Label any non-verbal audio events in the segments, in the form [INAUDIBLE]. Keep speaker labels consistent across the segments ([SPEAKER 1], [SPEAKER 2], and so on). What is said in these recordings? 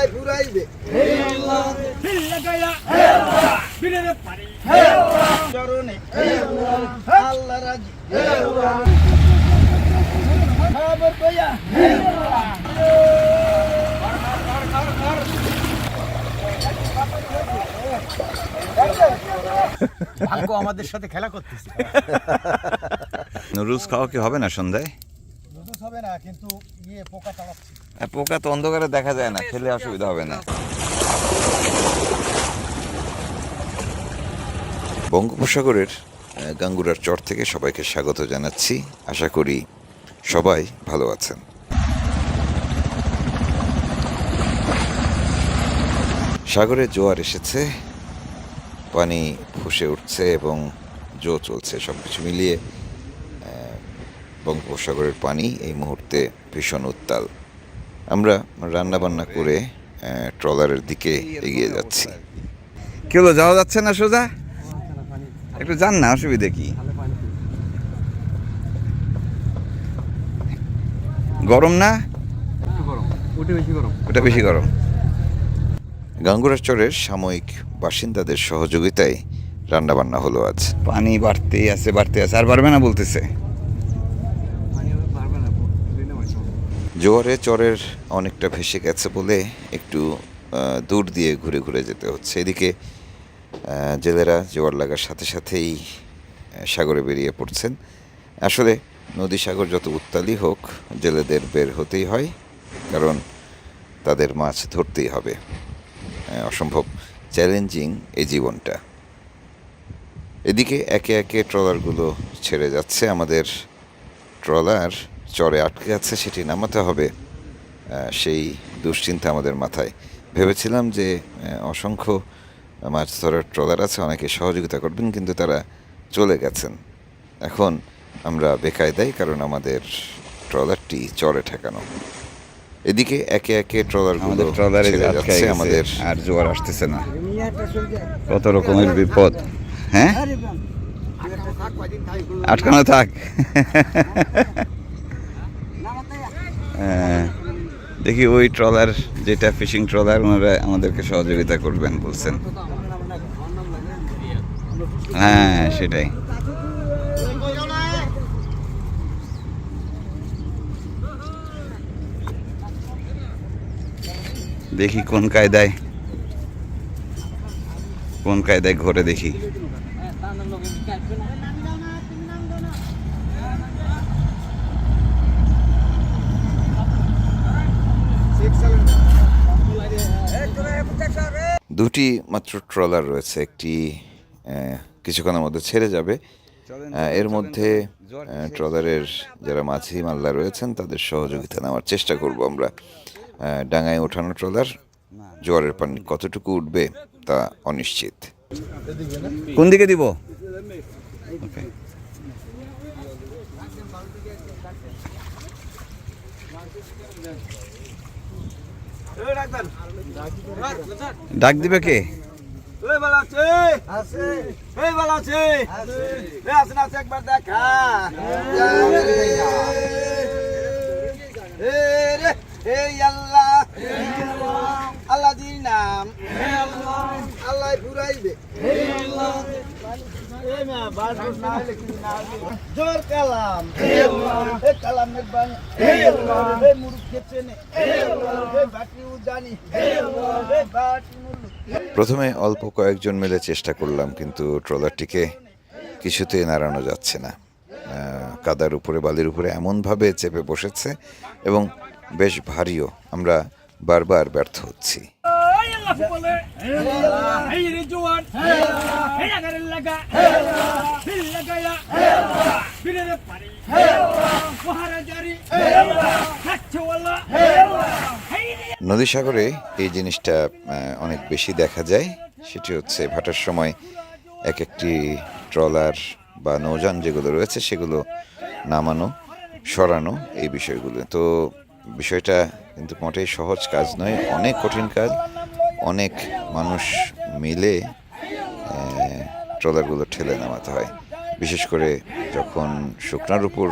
[SPEAKER 1] আল্লাহ ফুরাইবে চরণে আল্লাহ রাজি। খবর কইয়া।
[SPEAKER 2] ভাগ্য আমাদের সাথে খেলা করতেছে।
[SPEAKER 3] নুডলস খাওয়া কি হবে না সন্ধ্যায়?
[SPEAKER 2] নুডলস হবে না কিন্তু ইয়ে পোকা চালাচ্ছে।
[SPEAKER 3] পোকা তো অন্ধকারে দেখা যায় না, খেলে অসুবিধা হবে না। বঙ্গোপসাগরের গাঙ্গুরার চর থেকে সবাইকে স্বাগত জানাচ্ছি। আশা করি সবাই ভালো আছেন। সাগরে জোয়ার এসেছে, পানি ফুসে উঠছে এবং জো চলছে সব কিছু মিলিয়ে বঙ্গোপসাগরের পানি এই মুহূর্তে ভীষণ উত্তাল। আমরা রান্না বান্না করে আহ, ট্রলারের দিকে এগিয়ে যাচ্ছি। কি হলো যাওয়া যাচ্ছে না সোজা? একটু যান না অসুবিধে কি? গরম না? ওটা বেশি গরম। গাঙ্গুরার চরের সাময়িক বাসিন্দাদের সহযোগিতায় রান্নাবান্না হলো আজ। পানি বাড়তেই আছে বাড়তে আছে। আর বাড়বে না বলতেছে। জোয়ারে চরের অনেকটা ভেসে গেছে বলে একটু দূর দিয়ে ঘুরে ঘুরে যেতে হচ্ছে। এদিকে জেলেরা জোয়ার লাগার সাথে সাথেই সাগরে বেরিয়ে পড়ছেন। আসলে নদী সাগর যত উত্তালই হোক, জেলেদের বের হতেই হয়, কারণ তাদের মাছ ধরতেই হবে। অসম্ভব চ্যালেঞ্জিং এই জীবনটা। এদিকে একে একে ট্রলারগুলো ছেড়ে যাচ্ছে। আমাদের ট্রলার চরে আটকে আছে সেটি নামাতে হবে সেই দুশ্চিন্তা আমাদের মাথায়। ভেবেছিলাম যে অসংখ্য মাছ ধরার ট্রলার আছে অনেকে সহযোগিতা করবেন কিন্তু তারা চলে গেছেন। এখন আমরা বেকায়দাই কারণ আমাদের ট্রলারটি চরে ঠেকানো। এদিকে একে একে ট্রলারগুলো
[SPEAKER 4] আমাদের ট্রলারে
[SPEAKER 3] যাচ্ছে আমাদের
[SPEAKER 4] আর জোয়ার আসতেছে না। কত রকমের বিপদ হ্যাঁ? আটকানো থাক। দেখি ওই ট্রলার, যেটা ফিশিং ট্রলার, ওনারা আমাদেরকে সহযোগিতা করবেন বলছেন। হ্যাঁ সেটাই। দেখি কোন কায়দায় কোন কায়দায় ঘরে দেখি।
[SPEAKER 3] দুটি মাত্র ট্রলার রয়েছে একটি কিছুক্ষণের মধ্যে ছেড়ে যাবে। এর মধ্যে ট্রলারের যারা মাঝি মাল্লা রয়েছেন তাদের সহযোগিতা নেওয়ার চেষ্টা করব আমরা। ডাঙায় ওঠানো ট্রলার জোয়ারের পানি কতটুকু উঠবে তা অনিশ্চিত।
[SPEAKER 4] কোন দিকে দিব? Okay. ডাক দিবে কে?
[SPEAKER 1] একবার আল্লাহ। দির নাম। আল্লাহ ফুরাইবে জোর কালাম বাটি
[SPEAKER 3] প্রথমে অল্প কয়েকজন মিলে চেষ্টা করলাম, কিন্তু ট্রলারটিকে কিছুতেই নাড়ানো যাচ্ছে না। কাদার উপরে, বালির উপরে এমনভাবে চেপে বসেছে এবং বেশ ভারীও। আমরা বারবার ব্যর্থ হচ্ছি। নদী সাগরে এই জিনিসটা অনেক বেশি দেখা যায়। সেটি হচ্ছে ভাটার সময় এক একটি ট্রলার বা নৌযান যেগুলো রয়েছে সেগুলো নামানো সরানো এই বিষয়গুলো। তো বিষয়টা কিন্তু মোটেই সহজ কাজ নয় অনেক কঠিন কাজ। অনেক মানুষ মিলে ট্রলারগুলো ঠেলে নামাতে হয়। বিশেষ করে যখন শুকনার উপর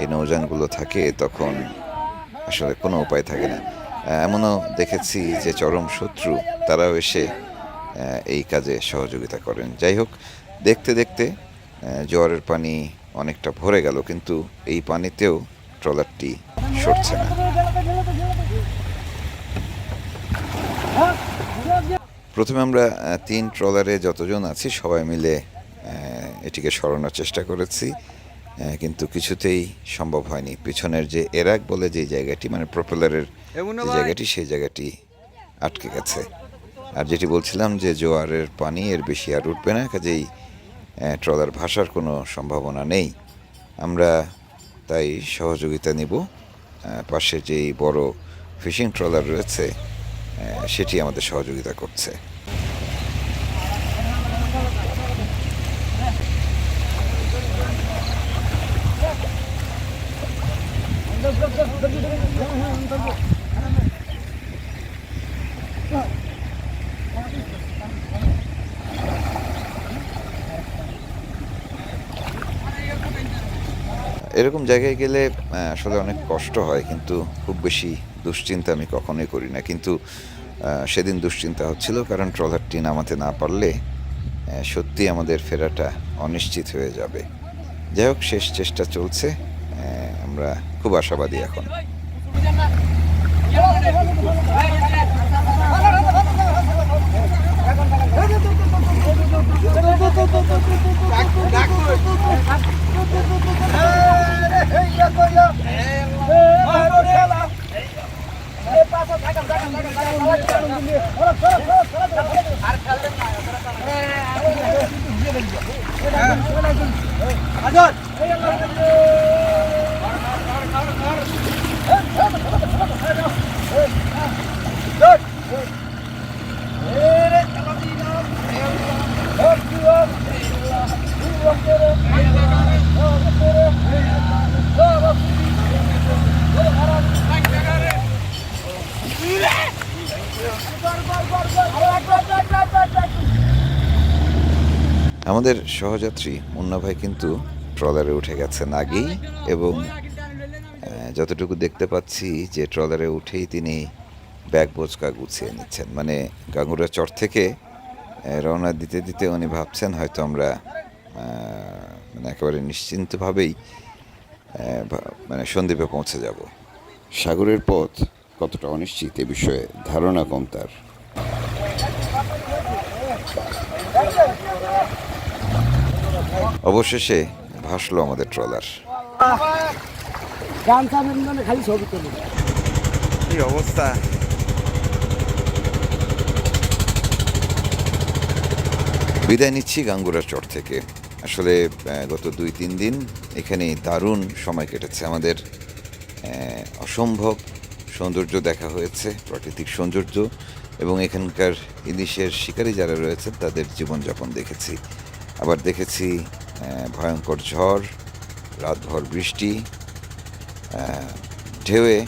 [SPEAKER 3] এই নৌযানগুলো থাকে, তখন আসলে কোনো উপায় থাকে না। এমনও দেখেছি যে চরম শত্রু, তারাও এসে এই কাজে সহযোগিতা করেন। যাই হোক, দেখতে দেখতে জোয়ারের পানি অনেকটা ভরে গেল, কিন্তু এই পানিতেও ট্রলারটি সরছে না। প্রথমে আমরা তিন ট্রলারে যতজন আছি সবাই মিলে এটিকে সরানোর চেষ্টা করেছি কিন্তু কিছুতেই সম্ভব হয়নি। পিছনের যে এরাক বলে যে জায়গাটি মানে প্রপেলারের যে জায়গাটি সেই জায়গাটি আটকে গেছে। আর যেটি বলছিলাম যে জোয়ারের পানি এর বেশি আর উঠবে না কাজেই ট্রলার ভাসার কোনো সম্ভাবনা নেই। আমরা তাই সহযোগিতা নিব। পাশে যেই বড় ফিশিং ট্রলার রয়েছে সেটি আমাদের সহযোগিতা করছে। এরকম জায়গায় গেলে আসলে অনেক কষ্ট হয়, কিন্তু খুব বেশি দুশ্চিন্তা আমি কখনোই করি না। কিন্তু সেদিন দুশ্চিন্তা হচ্ছিল, কারণ ট্রলারটি নামাতে না পারলে সত্যি আমাদের ফেরাটা অনিশ্চিত হয়ে যাবে। যাই হোক, শেষ চেষ্টা চলছে আমরা খুব আশাবাদী এখন। আমাদের সহযাত্রী মুন্না ভাই কিন্তু ট্রলারে উঠে গেছেন আগেই এবং যতটুকু দেখতে পাচ্ছি যে ট্রলারে উঠেই তিনি ব্যাগ বোচকা গুছিয়ে নিচ্ছেন। মানে গাঙ্গুরা চর থেকে রওনা দিতে দিতে উনি ভাবছেন হয়তো আমরা মানে একেবারে নিশ্চিন্তভাবেই মানে সন্দ্বীপে পৌঁছে যাব। সাগরের পথ কতটা অনিশ্চিত এ বিষয়ে ধারণা কম তার। অবশেষে ভাসলো আমাদের ট্রলার।
[SPEAKER 1] মানে খালি ছবি
[SPEAKER 4] কি অবস্থা?
[SPEAKER 3] বিদায় নিচ্ছি গাঙ্গুরা চর থেকে। আসলে গত দুই তিন দিন এখানে দারুণ সময় কেটেছে আমাদের। অসম্ভব সৌন্দর্য দেখা হয়েছে প্রাকৃতিক সৌন্দর্য এবং এখানকার ইলিশের শিকারী যারা রয়েছেন তাদের জীবনযাপন দেখেছি। আবার দেখেছি ভয়ঙ্কর ঝড়, রাতভর বৃষ্টি ঢেউয়ে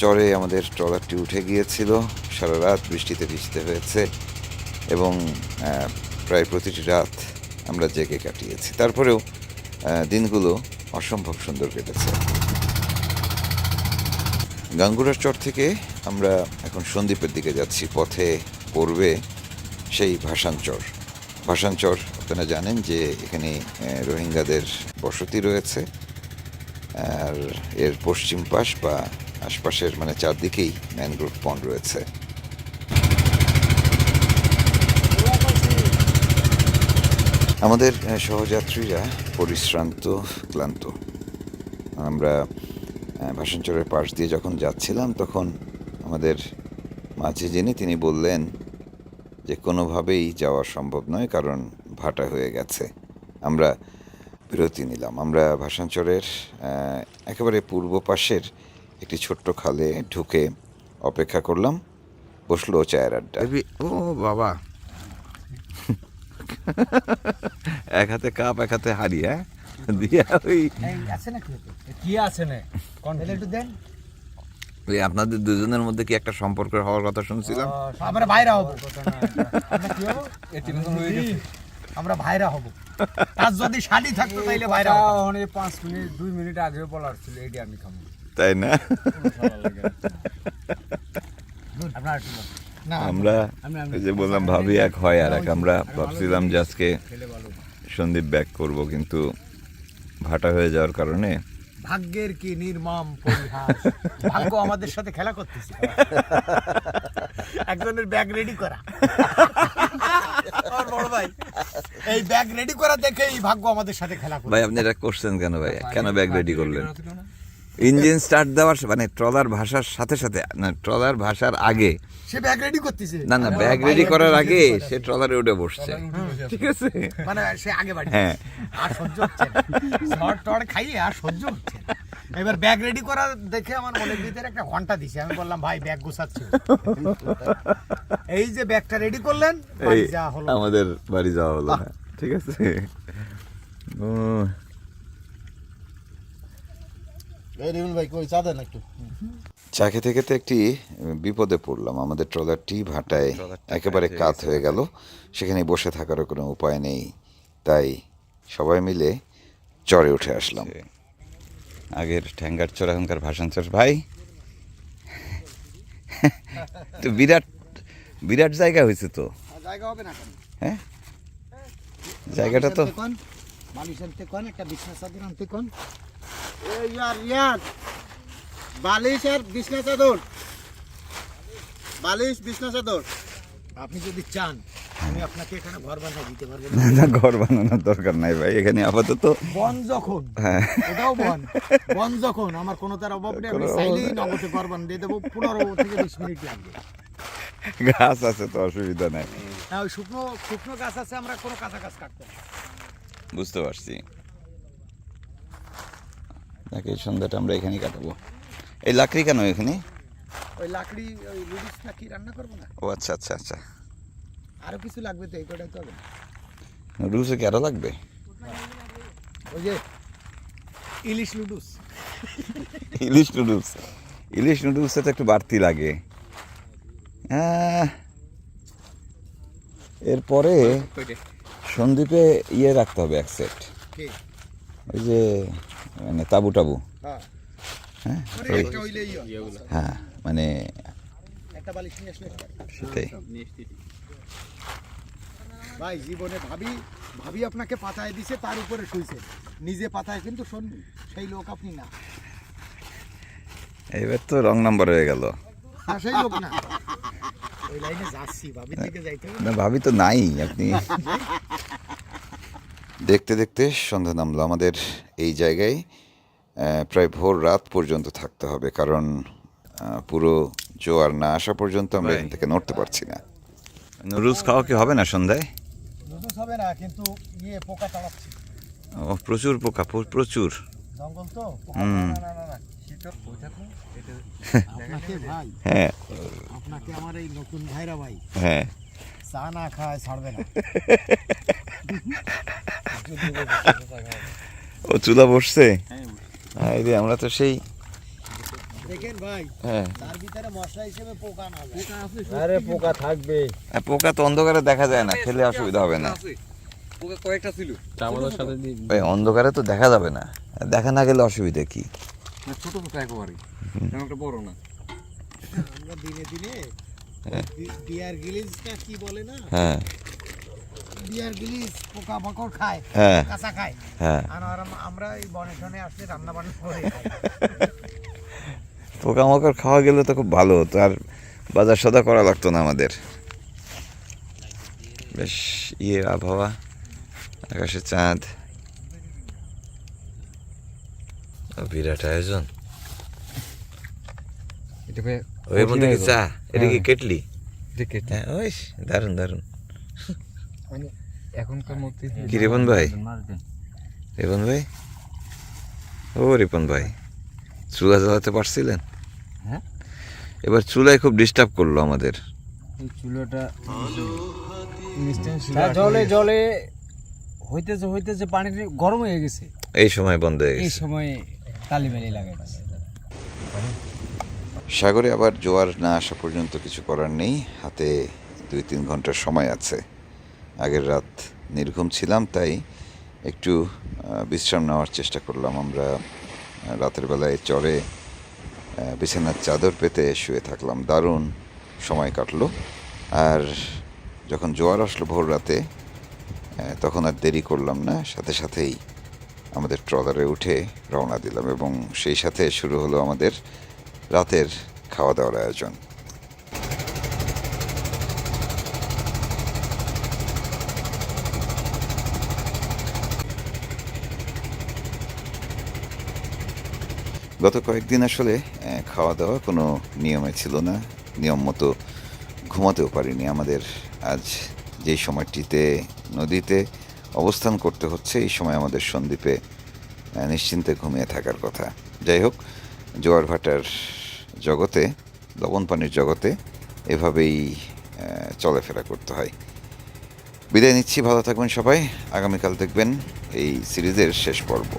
[SPEAKER 3] চরে আমাদের ট্রলারটি উঠে গিয়েছিল। সারা রাত বৃষ্টিতে ভিজতে হয়েছে এবং প্রায় প্রতিটি রাত আমরা জেগে কাটিয়েছি। তারপরেও দিনগুলো অসম্ভব সুন্দর কেটেছে। গাঙ্গুরার চর থেকে আমরা এখন সন্দ্বীপের দিকে যাচ্ছি। পথে পড়বে সেই ভাসানচর ভাসানচর আপনারা জানেন যে এখানে রোহিঙ্গাদের বসতি রয়েছে। আর এর পশ্চিম পাশ বা আশপাশের মানে চারদিকেই ম্যানগ্রোভ পন্ড রয়েছে। আমাদের সহযাত্রীরা পরিশ্রান্ত, ক্লান্ত। আমরা ভাসানচরের পাশ দিয়ে যখন যাচ্ছিলাম, তখন আমাদের মাঝে যিনি তিনি বললেন যে কোনোভাবেই যাওয়া সম্ভব নয় কারণ ভাটা হয়ে গেছে। আমরা বিরতি নিলাম। আমরা ভাসানচরের একেবারে পূর্ব পাশের একটি ছোট্ট খালে ঢুকে অপেক্ষা করলাম। বসল চায়ের আড্ডা।
[SPEAKER 4] ও বাবা। এক হাতে কাপ এক হাতে হাড়ি হ্যাঁ? দিয়া ওই
[SPEAKER 1] আছে না কি
[SPEAKER 2] আছে না?
[SPEAKER 1] একটু দেন।
[SPEAKER 4] ওই আপনাদের দুজনের মধ্যে কি একটা সম্পর্ক হওয়ার কথা শুনছিলাম?
[SPEAKER 2] আমরা ভাইরা হব। আমরা কি হব? আমরা ভাইরা হব। তার যদি শালি থাকতো তাইলে ভাইরা
[SPEAKER 5] অনেক পাঁচ মিনিট দুই মিনিট আগে বলার ছিল এটি আমি খাব।
[SPEAKER 3] তাই না? আমরা
[SPEAKER 2] আমি- আমি-
[SPEAKER 3] যে বললাম ভাবি এক হয় আর এক আমরা ভাবছিলাম যে আজকে সন্দীপ ব্যাক করব কিন্তু ভাটা হয়ে যাওয়ার কারণে
[SPEAKER 2] ভাগ্যের কি নির্মম পরিহাস? ভাগ্য আমাদের সাথে খেলা করতেছে। একজনের ব্যাগ রেডি করা। আমার বড় ভাই। এই ব্যাগ রেডি করা দেখেই ভাগ্য আমাদের সাথে খেলা করে
[SPEAKER 3] ভাই আপনি এটা করছেন কেন ভাই? কেন ব্যাগ রেডি করলেন? ইঞ্জিন স্টার্ট দেওয়ার মানে ট্রলার ভাষার সাথে সাথে না ট্রলার ভাষার আগে।
[SPEAKER 2] সে ব্যাগ রেডি করতেছে।
[SPEAKER 3] না না ব্যাগ রেডি করার আগে সে ট্রলারে উঠে বসছে। ঠিক আছে?
[SPEAKER 2] মানে সে আগে বাড়ি
[SPEAKER 3] হ্যাঁ।
[SPEAKER 2] আর সহ্য হচ্ছে খাইয়ে আর সহ্য হচ্ছে এবার ব্যাগ রেডি করা দেখে আমার মনের ভিতরে একটা ঘণ্টা দিছে। আমি বললাম ভাই ব্যাগ গোছাচ্ছি? এই যে ব্যাগটা রেডি করলেন
[SPEAKER 3] আমাদের বাড়ি যাওয়া হলো ঠিক আছে? ও
[SPEAKER 1] ভাই কই চা দেন একটু।
[SPEAKER 4] চা খেতে খেতে একটি বিপদে পড়লাম। আমাদের ট্রলারটি ভাটায় একেবারে কাত হয়ে গেল। সেখানে বসে থাকারও কোনো উপায় নেই। তাই সবাই মিলে চড়ে উঠে আসলাম।
[SPEAKER 3] আগের ঠ্যাঙ্গার চর এখনকার ভাষণ চর। ভাই তো বিরাট বিরাট জায়গা হয়েছে তো।
[SPEAKER 2] জায়গা হবে না
[SPEAKER 3] হ্যাঁ? জায়গাটা তো
[SPEAKER 2] কোন আনতে কোন একটা বিছনা চাদর আনতে কোন? এই ইয়ার ইয়ার। বালিশ আর বিছনা চাদর বালিশ বিছনা চাদর আপনি যদি চান আমি আপনাকে এখানে ঘর বানিয়ে দিতে পারব।
[SPEAKER 3] না, না ঘর বানানোর দরকার নাই ভাই এখানে আপাতত।
[SPEAKER 2] বন যখন
[SPEAKER 3] হ্যাঁ।
[SPEAKER 2] এটাও বন। বন যখন আমার কোনো তার অভাব নেই আমি চাইলেই নগদে ঘর বানিয়ে দিয়ে দেবো পনেরো থেকে বিশ মিনিট লাগবে।
[SPEAKER 3] গাছ আছে তো অসুবিধা নাই।
[SPEAKER 2] না শুকনো শুকনো গাছ আছে আমরা কোনো কাঁচা গাছ কাটবো না।
[SPEAKER 3] বুঝতে পারছি। নাকি সন্ধ্যাটা আমরা এখানেই কাটাবো। এই লাকড়ি কেন এখানে?
[SPEAKER 2] ওই লাকড়ি ওই লুডিস নাকি রান্না করব না?
[SPEAKER 3] ও আচ্ছা আচ্ছা আচ্ছা।
[SPEAKER 2] আরও কিছু লাগবে তো এই কটাই তো হবে।
[SPEAKER 3] রুসে কি আরও লাগবে?
[SPEAKER 2] ওই যে ইলিশ লুডুস
[SPEAKER 3] ইলিশ নুডলস। ইলিশ নুডলসে তো একটু বাড়তি লাগে। আহ, এরপরে সন্দীপে ইয়ে রাখতে হবে এক সেট ওই যে মানে তাবু টাবু।
[SPEAKER 2] হ্যাঁ।
[SPEAKER 3] হ্যাঁ?
[SPEAKER 2] মানে হয়।
[SPEAKER 3] মানে। সেটাই।
[SPEAKER 2] ভাই জীবনে ভাবি ভাবি আপনাকে পাতায় দিছে তার উপরে শুইছে। নিজে পাতায় কিন্তু শোননি সেই লোক আপনি না।
[SPEAKER 3] এবার তো রং নাম্বার হয়ে গেল।
[SPEAKER 2] সেই লোক না ওই লাইনে যাচ্ছি ভাবির দিকে যাইতে হবে
[SPEAKER 3] না ভাবি তো নাই আপনি
[SPEAKER 4] দেখতে দেখতে সন্ধ্যা নামলো। আমাদের এই জায়গায় প্রায় ভোর রাত পর্যন্ত থাকতে হবে কারণ পুরো জোয়ার না আসা পর্যন্ত আমরা এখান থেকে নড়তে পারছি না।
[SPEAKER 3] নুডলস খাওয়া কি হবে না সন্ধ্যায়?
[SPEAKER 2] নুডলস হবে না কিন্তু ইয়ে পোকা তাড়াচ্ছি
[SPEAKER 3] ও প্রচুর পোকা প্রচুর।
[SPEAKER 2] জঙ্গল তো?
[SPEAKER 3] হুম।
[SPEAKER 2] আপনাকে ভাই [LAUGHS]
[SPEAKER 3] হ্যাঁ।
[SPEAKER 2] আপনাকে আমার এই নতুন ভাইরা ভাই
[SPEAKER 3] হ্যাঁ।
[SPEAKER 2] চা না খায় ছাড়বে না।
[SPEAKER 3] ও চুলা বসছে? হ্যাঁ রে আমরা তো সেই
[SPEAKER 2] দেখেন ভাই
[SPEAKER 3] হ্যাঁ।
[SPEAKER 2] তার ভিতরে মশলা হিসেবে পোকা না পোকা আছে
[SPEAKER 1] আরে পোকা থাকবে।
[SPEAKER 3] আর পোকা তো অন্ধকারে দেখা যায় না খেলে অসুবিধা হবে না।
[SPEAKER 5] চামচের সাথে দিয়ে
[SPEAKER 3] অন্ধকারে তো দেখা যাবে না। দেখা না গেলে অসুবিধা কি?
[SPEAKER 5] ছোট ছোট একেবারে। তেমন একটা বড় না।
[SPEAKER 2] আমরা দিনে দিনে বি- বিয়ার গিলিজ না কি বলে না?
[SPEAKER 3] হ্যাঁ।
[SPEAKER 2] বিয়ার গিলিজ পোকা মাকড় খায়
[SPEAKER 3] হ্যাঁ।
[SPEAKER 2] কাঁচা খায়।
[SPEAKER 3] হ্যাঁ।
[SPEAKER 2] আর আমরা এই বনে টনে আসলে রান্না বান্না করে খাই।
[SPEAKER 3] পোকামাকড় খাওয়া গেলে তো খুব ভালো হতো আর বাজার সদা করা লাগতো না আমাদের। বেশ ইয়ে আবহাওয়া আকাশে চাঁদ ও, বিরাট আয়োজন। ওই মধ্যে কি চা? এটা কি কেটলি? হ্যাঁ ওই দারুণ দারুণ
[SPEAKER 5] মানে এখনকার মধ্যে
[SPEAKER 3] কি রিপন ভাই? রিপন ভাই? ও রিপন ভাই চুলা জ্বালাতে পারছিলেন?
[SPEAKER 5] হ্যাঁ?
[SPEAKER 3] এবার চুলায় খুব ডিস্টার্ব করল আমাদের।
[SPEAKER 5] এই চুলোটা
[SPEAKER 1] তা জলে জলে হইতেছে হইতেছে পানি গরম হয়ে গেছে।
[SPEAKER 3] এই সময় বন্ধ হয়ে গেছে
[SPEAKER 1] এই গেছে।
[SPEAKER 4] সাগরে আবার জোয়ার না আসা পর্যন্ত কিছু করার নেই। হাতে দুই তিন ঘণ্টার সময় আছে। আগের রাত নির্ঘুম ছিলাম, তাই একটু বিশ্রাম নেওয়ার চেষ্টা করলাম। আমরা রাতের বেলায় চরে
[SPEAKER 3] বিছানার চাদর পেতে শুয়ে থাকলাম। দারুণ সময় কাটলো। আর যখন জোয়ার আসলো ভোর রাতে তখন আর দেরি করলাম না। সাথে সাথেই আমাদের ট্রলারে উঠে রওনা দিলাম এবং সেই সাথে শুরু হলো আমাদের রাতের খাওয়া দাওয়ার আয়োজন। গত কয়েকদিন আসলে খাওয়া দাওয়া কোনো নিয়মে ছিল না। নিয়ম মতো ঘুমাতেও পারিনি। আমাদের আজ যেই সময়টিতে নদীতে অবস্থান করতে হচ্ছে, এই সময় আমাদের সন্দ্বীপে নিশ্চিন্তে ঘুমিয়ে থাকার কথা। যাই হোক জোয়ার ভাটার জগতে, লবণ পানির জগতে এভাবেই চলাফেরা করতে হয়। বিদায় নিচ্ছি, ভালো থাকবেন সবাই। আগামীকাল দেখবেন এই সিরিজের শেষ পর্ব।